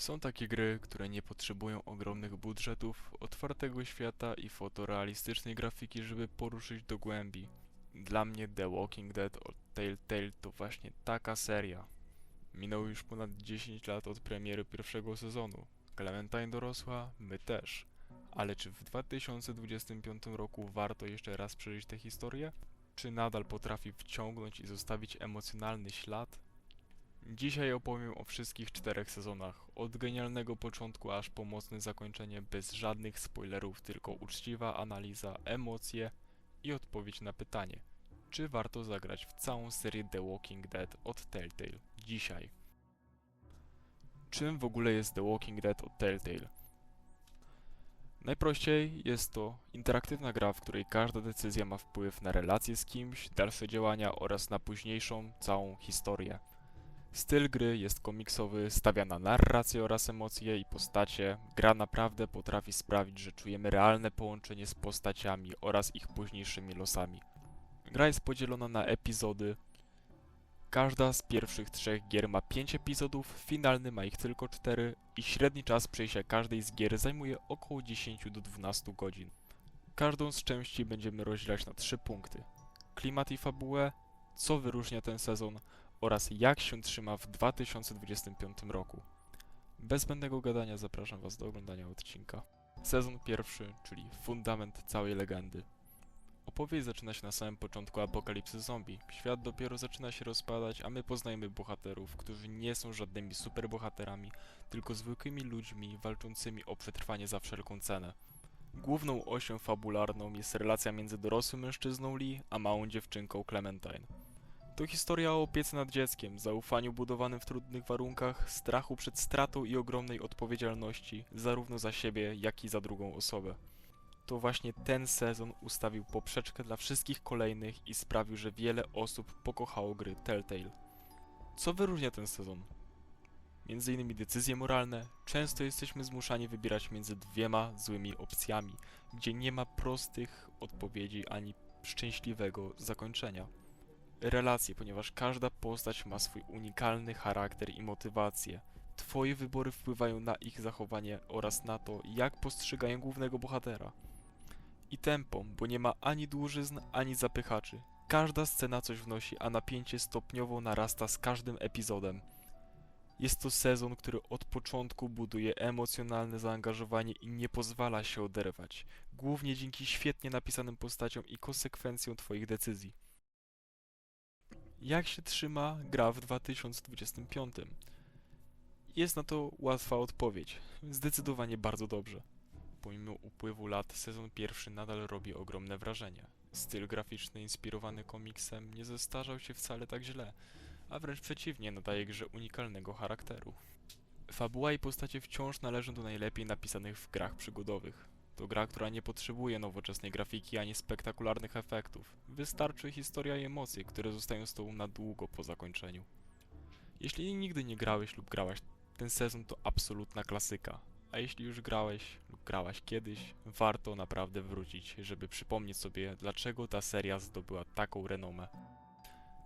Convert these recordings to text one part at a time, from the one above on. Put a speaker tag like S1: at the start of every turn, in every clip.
S1: Są takie gry, które nie potrzebują ogromnych budżetów, otwartego świata i fotorealistycznej grafiki, żeby poruszyć do głębi. Dla mnie The Walking Dead od Telltale to właśnie taka seria. Minęło już ponad 10 lat od premiery pierwszego sezonu. Clementine dorosła, my też. Ale czy w 2025 roku warto jeszcze raz przeżyć tę historię? Czy nadal potrafi wciągnąć i zostawić emocjonalny ślad? Dzisiaj opowiem o wszystkich czterech sezonach, od genialnego początku aż po mocne zakończenie, bez żadnych spoilerów, tylko uczciwa analiza, emocje i odpowiedź na pytanie, czy warto zagrać w całą serię The Walking Dead od Telltale dzisiaj. Czym w ogóle jest The Walking Dead od Telltale? Najprościej jest to interaktywna gra, w której każda decyzja ma wpływ na relacje z kimś, dalsze działania oraz na późniejszą całą historię. Styl gry jest komiksowy, stawia na narrację oraz emocje i postacie. Gra naprawdę potrafi sprawić, że czujemy realne połączenie z postaciami oraz ich późniejszymi losami. Gra jest podzielona na epizody. Każda z pierwszych trzech gier ma 5 epizodów, finalny ma ich tylko 4 i średni czas przejścia każdej z gier zajmuje około 10 do 12 godzin. Każdą z części będziemy rozdzielać na 3 punkty. Klimat i fabułę, co wyróżnia ten sezon oraz jak się trzyma w 2025 roku. Bez zbędnego gadania zapraszam Was do oglądania odcinka. Sezon pierwszy, czyli fundament całej legendy. Opowieść zaczyna się na samym początku apokalipsy zombie. Świat dopiero zaczyna się rozpadać, a my poznajemy bohaterów, którzy nie są żadnymi superbohaterami, tylko zwykłymi ludźmi walczącymi o przetrwanie za wszelką cenę. Główną osią fabularną jest relacja między dorosłym mężczyzną Lee a małą dziewczynką Clementine. To historia o opiece nad dzieckiem, zaufaniu budowanym w trudnych warunkach, strachu przed stratą i ogromnej odpowiedzialności, zarówno za siebie, jak i za drugą osobę. To właśnie ten sezon ustawił poprzeczkę dla wszystkich kolejnych i sprawił, że wiele osób pokochało gry Telltale. Co wyróżnia ten sezon? Między innymi decyzje moralne. Często jesteśmy zmuszani wybierać między dwiema złymi opcjami, gdzie nie ma prostych odpowiedzi ani szczęśliwego zakończenia relacje, ponieważ każda postać ma swój unikalny charakter i motywację. Twoje wybory wpływają na ich zachowanie oraz na to, jak postrzegają głównego bohatera. I tempo, bo nie ma ani dłużyzn, ani zapychaczy. Każda scena coś wnosi, a napięcie stopniowo narasta z każdym epizodem. Jest to sezon, który od początku buduje emocjonalne zaangażowanie i nie pozwala się oderwać, głównie dzięki świetnie napisanym postaciom i konsekwencjom Twoich decyzji. Jak się trzyma gra w 2025? Jest na to łatwa odpowiedź. Zdecydowanie bardzo dobrze. Pomimo upływu lat, sezon pierwszy nadal robi ogromne wrażenie. Styl graficzny inspirowany komiksem nie zestarzał się wcale tak źle, a wręcz przeciwnie, nadaje grze unikalnego charakteru. Fabuła i postacie wciąż należą do najlepiej napisanych w grach przygodowych. To gra, która nie potrzebuje nowoczesnej grafiki ani spektakularnych efektów. Wystarczy historia i emocje, które zostają z tobą na długo po zakończeniu. Jeśli nigdy nie grałeś lub grałaś, ten sezon to absolutna klasyka. A jeśli już grałeś lub grałaś kiedyś, warto naprawdę wrócić, żeby przypomnieć sobie, dlaczego ta seria zdobyła taką renomę.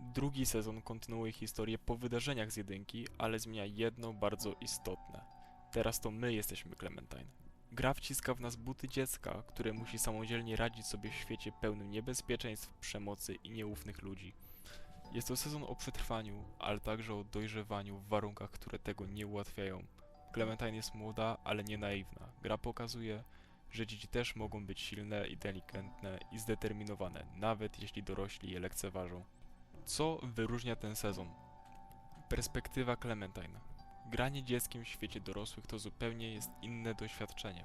S1: Drugi sezon kontynuuje historię po wydarzeniach z jedynki, ale zmienia jedno bardzo istotne. Teraz to my jesteśmy Clementine. Gra wciska w nas buty dziecka, które musi samodzielnie radzić sobie w świecie pełnym niebezpieczeństw, przemocy i nieufnych ludzi. Jest to sezon o przetrwaniu, ale także o dojrzewaniu w warunkach, które tego nie ułatwiają. Clementine jest młoda, ale nie naiwna. Gra pokazuje, że dzieci też mogą być silne, inteligentne i zdeterminowane, nawet jeśli dorośli je lekceważą. Co wyróżnia ten sezon? Perspektywa Clementine. Granie dzieckiem w świecie dorosłych to zupełnie jest inne doświadczenie.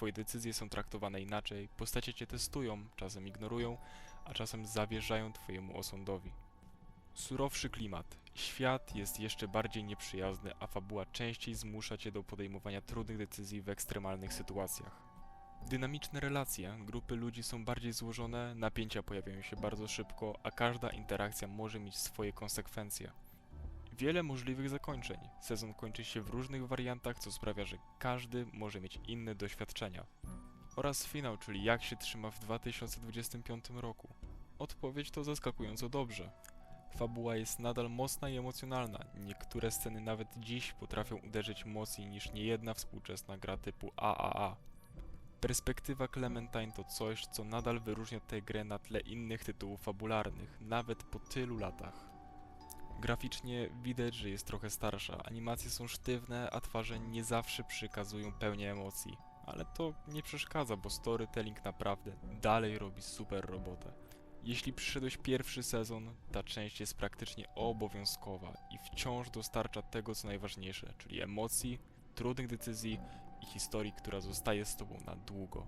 S1: Twoje decyzje są traktowane inaczej, postacie cię testują, czasem ignorują, a czasem zawierzają twojemu osądowi. Surowszy klimat. Świat jest jeszcze bardziej nieprzyjazny, a fabuła częściej zmusza cię do podejmowania trudnych decyzji w ekstremalnych sytuacjach. Dynamiczne relacje. Grupy ludzi są bardziej złożone, napięcia pojawiają się bardzo szybko, a każda interakcja może mieć swoje konsekwencje. Wiele możliwych zakończeń. Sezon kończy się w różnych wariantach, co sprawia, że każdy może mieć inne doświadczenia. Oraz finał, czyli jak się trzyma w 2025 roku. Odpowiedź to zaskakująco dobrze. Fabuła jest nadal mocna i emocjonalna. Niektóre sceny nawet dziś potrafią uderzyć mocniej niż niejedna współczesna gra typu AAA. Perspektywa Clementine to coś, co nadal wyróżnia tę grę na tle innych tytułów fabularnych, nawet po tylu latach. Graficznie widać, że jest trochę starsza, animacje są sztywne, a twarze nie zawsze przekazują pełnię emocji. Ale to nie przeszkadza, bo storytelling naprawdę dalej robi super robotę. Jeśli przyszedłeś pierwszy sezon, ta część jest praktycznie obowiązkowa i wciąż dostarcza tego, co najważniejsze, czyli emocji, trudnych decyzji i historii, która zostaje z tobą na długo.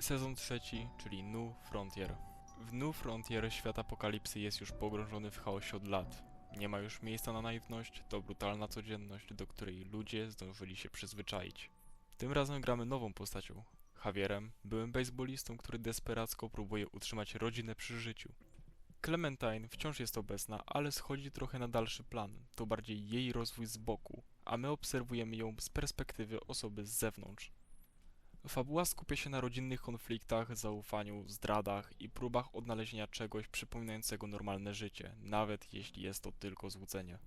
S1: Sezon trzeci, czyli New Frontier. W New Frontier świat apokalipsy jest już pogrążony w chaosie od lat. Nie ma już miejsca na naiwność, to brutalna codzienność, do której ludzie zdążyli się przyzwyczaić. Tym razem gramy nową postacią, Javierem, byłym baseballistą, który desperacko próbuje utrzymać rodzinę przy życiu. Clementine wciąż jest obecna, ale schodzi trochę na dalszy plan. To bardziej jej rozwój z boku, a my obserwujemy ją z perspektywy osoby z zewnątrz. Fabuła skupia się na rodzinnych konfliktach, zaufaniu, zdradach i próbach odnalezienia czegoś przypominającego normalne życie, nawet jeśli jest to tylko złudzenie.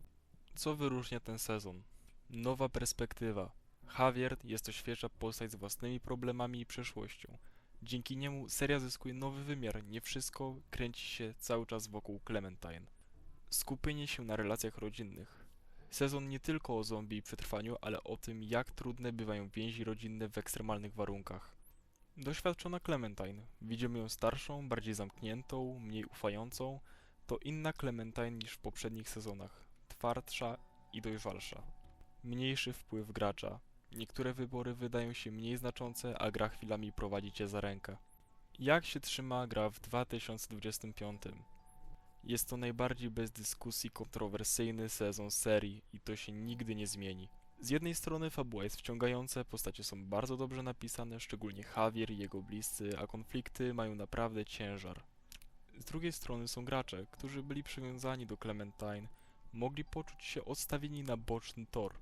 S1: Co wyróżnia ten sezon? Nowa perspektywa. Javier jest to świeża postać z własnymi problemami i przeszłością. Dzięki niemu seria zyskuje nowy wymiar, nie wszystko kręci się cały czas wokół Clementine. Skupienie się na relacjach rodzinnych. Sezon nie tylko o zombie i przetrwaniu, ale o tym, jak trudne bywają więzi rodzinne w ekstremalnych warunkach. Doświadczona Clementine. Widzimy ją starszą, bardziej zamkniętą, mniej ufającą. To inna Clementine niż w poprzednich sezonach. Twardsza i dojrzalsza. Mniejszy wpływ gracza. Niektóre wybory wydają się mniej znaczące, a gra chwilami prowadzi cię za rękę. Jak się trzyma gra w 2025? Jest to najbardziej bez dyskusji kontrowersyjny sezon serii i to się nigdy nie zmieni. Z jednej strony fabuła jest wciągająca, postacie są bardzo dobrze napisane, szczególnie Javier i jego bliscy, a konflikty mają naprawdę ciężar. Z drugiej strony są gracze, którzy byli przywiązani do Clementine, mogli poczuć się odstawieni na boczny tor.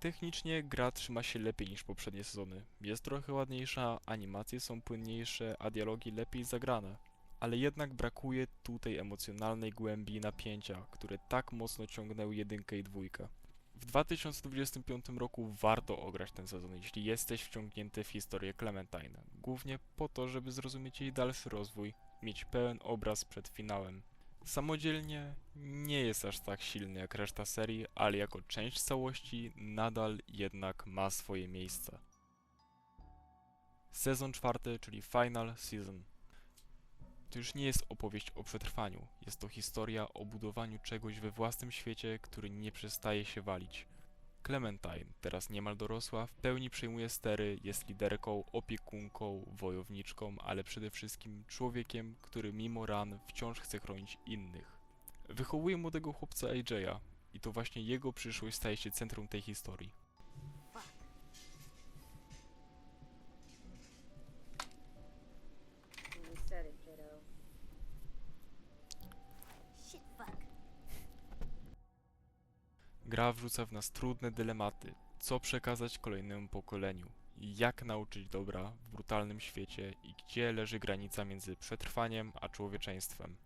S1: Technicznie gra trzyma się lepiej niż poprzednie sezony. Jest trochę ładniejsza, animacje są płynniejsze, a dialogi lepiej zagrane. Ale jednak brakuje tutaj emocjonalnej głębi i napięcia, które tak mocno ciągnęły jedynkę i dwójkę. W 2025 roku warto ograć ten sezon, jeśli jesteś wciągnięty w historię Clementine. Głównie po to, żeby zrozumieć jej dalszy rozwój, mieć pełen obraz przed finałem. Samodzielnie nie jest aż tak silny jak reszta serii, ale jako część całości nadal jednak ma swoje miejsce. Sezon czwarty, czyli Final Season. To już nie jest opowieść o przetrwaniu, jest to historia o budowaniu czegoś we własnym świecie, który nie przestaje się walić. Clementine, teraz niemal dorosła, w pełni przejmuje stery, jest liderką, opiekunką, wojowniczką, ale przede wszystkim człowiekiem, który mimo ran wciąż chce chronić innych. Wychowuje młodego chłopca AJ'a i to właśnie jego przyszłość staje się centrum tej historii. Gra wrzuca w nas trudne dylematy, co przekazać kolejnemu pokoleniu, jak nauczyć dobra w brutalnym świecie i gdzie leży granica między przetrwaniem a człowieczeństwem.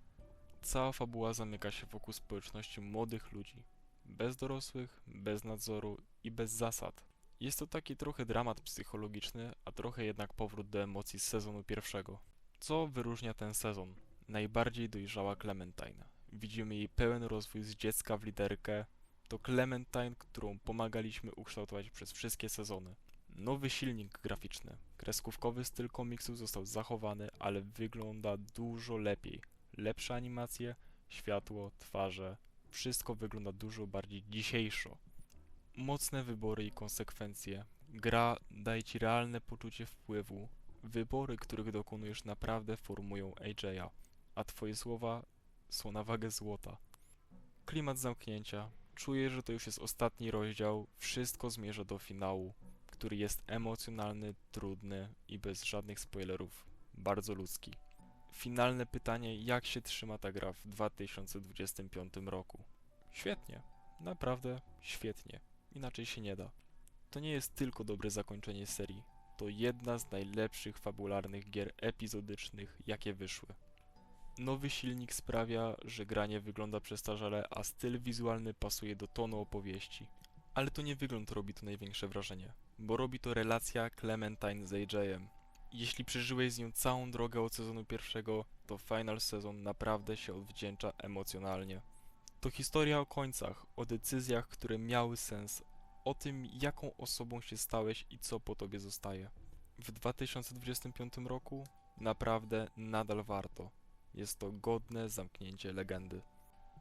S1: Cała fabuła zamyka się wokół społeczności młodych ludzi, bez dorosłych, bez nadzoru i bez zasad. Jest to taki trochę dramat psychologiczny, a trochę jednak powrót do emocji z sezonu pierwszego. Co wyróżnia ten sezon? Najbardziej dojrzała Clementine. Widzimy jej pełen rozwój z dziecka w liderkę, to Clementine, którą pomagaliśmy ukształtować przez wszystkie sezony. Nowy silnik graficzny. Kreskówkowy styl komiksu został zachowany, ale wygląda dużo lepiej. Lepsze animacje, światło, twarze. Wszystko wygląda dużo bardziej dzisiejszo. Mocne wybory i konsekwencje. Gra daje ci realne poczucie wpływu. Wybory, których dokonujesz naprawdę formują AJ'a, a twoje słowa są na wagę złota. Klimat zamknięcia, Czuję, że to już jest ostatni rozdział, wszystko zmierza do finału, który jest emocjonalny, trudny i bez żadnych spoilerów, bardzo ludzki. Finalne pytanie, jak się trzyma ta gra w 2025 roku? Świetnie, naprawdę świetnie, inaczej się nie da. To nie jest tylko dobre zakończenie serii, to jedna z najlepszych fabularnych gier epizodycznych, jakie wyszły. Nowy silnik sprawia, że granie wygląda przestarzale, a styl wizualny pasuje do tonu opowieści. Ale to nie wygląd robi to największe wrażenie, bo robi to relacja Clementine z AJ-em. Jeśli przeżyłeś z nią całą drogę od sezonu pierwszego, to final sezon naprawdę się odwdzięcza emocjonalnie. To historia o końcach, o decyzjach, które miały sens, o tym, jaką osobą się stałeś i co po tobie zostaje. W 2025 roku naprawdę nadal warto. Jest to godne zamknięcie legendy.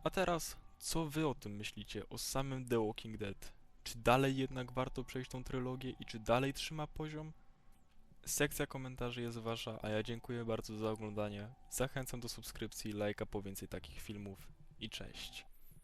S1: A teraz, co wy o tym myślicie o samym The Walking Dead? Czy dalej jednak warto przejść tą trylogię i czy dalej trzyma poziom? Sekcja komentarzy jest wasza, a ja dziękuję bardzo za oglądanie. Zachęcam do subskrypcji, lajka po więcej takich filmów i cześć.